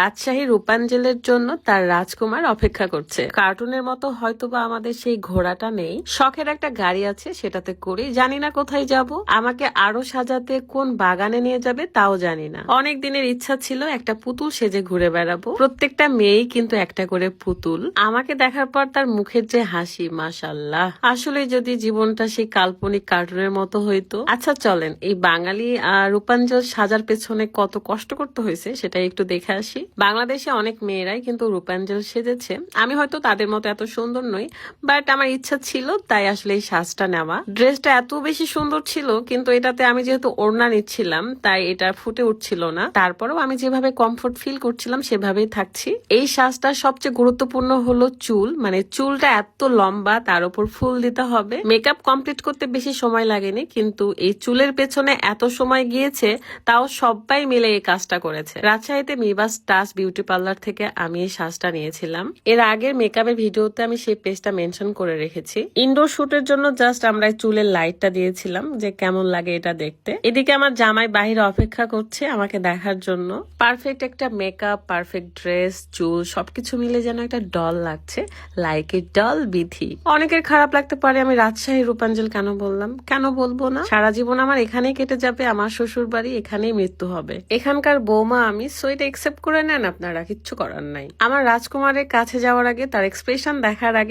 রাজশাহী রূপাঞ্জলের জন্য তার রাজকুমার অপেক্ষা করছে। কার্টুনের মতো হয়তোবা আমাদের সেই ঘোড়াটা নেই। শখের একটা গাড়ি আছে, সেটাতে করি জানি না কোথায় যাব। আমাকে আরও সাজাতে কোন বাগানে নিয়ে যাবে তাও জানি না। অনেক দিনের ইচ্ছা ছিল একটা পুতুল সেজে ঘুরে বেড়াবো। প্রত্যেকটা মেয়েই কিন্তু একটা করে পুতুল। আমাকে দেখার পর তার মুখের যে হাসি মাসাল্লাহ আসলে যদি জীবনটা সেই কাল্পনিক কার্টুনের মতো হইতো। আচ্ছা চলেন, এই বাঙালি রূপাঞ্জল সাজার পেছনে কত কষ্ট করতে হয়েছে সেটা একটু দেখে আসি। বাংলাদেশে অনেক মেয়েরাই কিন্তু রূপাঞ্জল সেজেছে। আমি হয়তো তাদের মতো এত সুন্দর নই বাট আমার ইচ্ছা ছিল তাই আসলে এই সাজটা নেওয়া। ড্রেসটা এত বেশি সুন্দর ছিল, কিন্তু এটাতে আমি যেহেতু ওড়না নিচ্ছিলাম, তাই এটা ফুটে উঠছিল না। তারপরেও আমি যেভাবে কমফোর্ট ফিল করছিলাম, সেভাবেই থাকছি। এই সাজটা সবচেয়ে গুরুত্বপূর্ণ হলো চুল মানে চুলটা এত লম্বা, তার উপর ফুল দিতে হবে। মেকআপ কমপ্লিট করতে বেশি সময় লাগেনি, কিন্তু এই চুলের পেছনে এত সময় গিয়েছে, তাও সবাই মিলে এই কাজটা করেছে। রাজশাহীতে মিবাস টাচ বিউটি পার্লার থেকে আমি এই সাজটা নিয়েছিলাম। এর আগের মেকআপের ভিডিওতে আমি সেই পেজটা মেনশন করে রেখেছি। ইনডোর শুটের জন্য জাস্ট আমরা চুলের লাইটটা দিয়েছিলাম যে কেমন লাগে এটা দেখতে। এদিকে আমার জামাই বাহিরে অপেক্ষা করছে আমাকে দেখার জন্য। পারফেক্ট একটা মেকআপ পারফেক্ট ড্রেস চুল সবকিছু মিলে যেন একটা ডল লাগছে লাইক এ ডল বিধি। অনেকের খারাপ লাগতে পারে, আমি রাজশাহী রূপাঞ্জল কেন বললাম? কেন বলব না? সারা জীবন আমার এখানেই কেটে যাবে, আমার শ্বশুর বাড়ি এখানেই মৃত্যু হবে। এখানকার বৌমা আমি সো এটা একসেপ্ট করে নেন, আপনারা কিচ্ছু করার নাই। আমার রাজকুমারের কাছে যাওয়ার আগে, তার এক্সপ্রেশন দেখার আগে